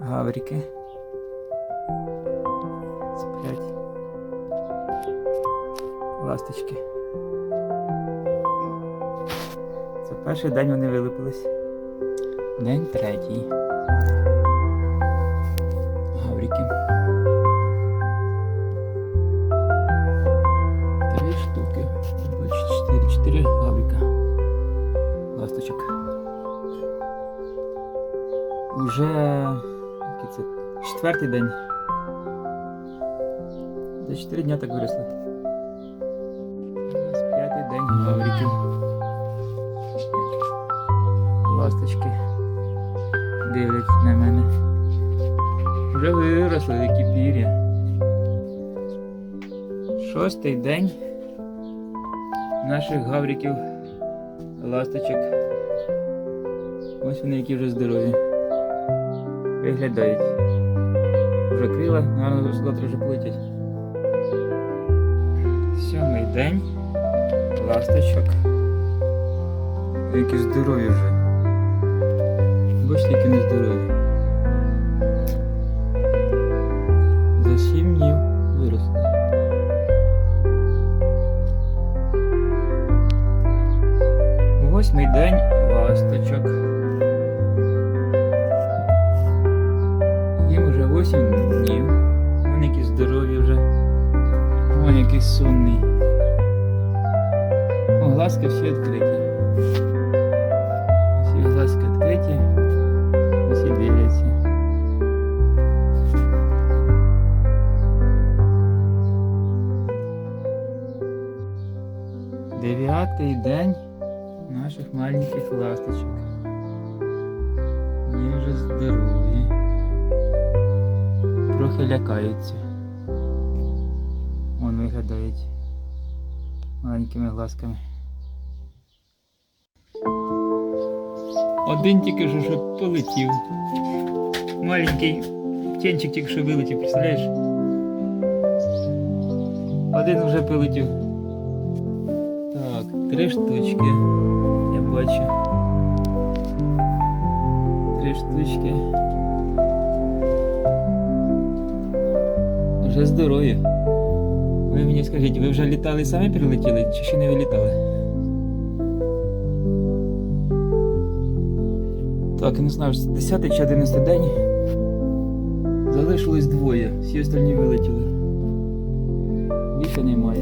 Гаврики. Сплять. Ласточки. Це перший день вони вилупились. День третій. Гаврики. Три штуки. Чотири, чотири гаврика. Ласточок. Уже четвертий день. За чотири дня так виросли. У п'ятий день гавриків. Ласточки дивляться на мене. Вже виросли які пір'я. Шостий день наших гавриків ласточок. Ось вони які вже здорові. Виглядають. Вже крила, гарно завтра вже полетять. Сьомий день. Ласточок. Які здорові вже. Бачите, які вони здорові. За сім днів виросли. Восьмий день ласточок. 8 днів. Вони які здорові вже. Ой, який сонний. О, глазки всі відкриті. Всі глазки відкриті. Всі дивляться. Дев'ятий день наших маленьких ласточок. Трохи лякаються. Вон виглядають маленькими глазками. Один тільки що, що полетів. Маленький птенчик тільки що вилетів, представляєш? Один вже полетів. Так, три штучки. Я бачу. Три штучки. Вже здорові. Ви мені скажіть, ви вже літали самі прилетіли чи ще не вилітали? Так, я не знаю, 10 чи 11 день. Залишилось двоє, всі остальні вилетіли. Більше немає.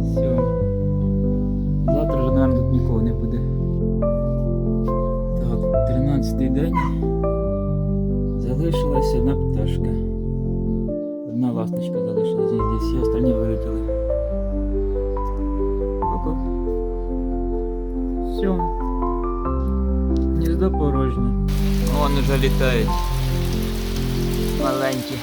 Все. Завтра вже, мабуть, тут нікого не буде. Так, 13 день. Залишилася одна пташка. Одна ласточка залишилась, і всі остальні вилетіли. Ку-ку. Все. Гніздо порожнє. Вон уже літають. Маленькі.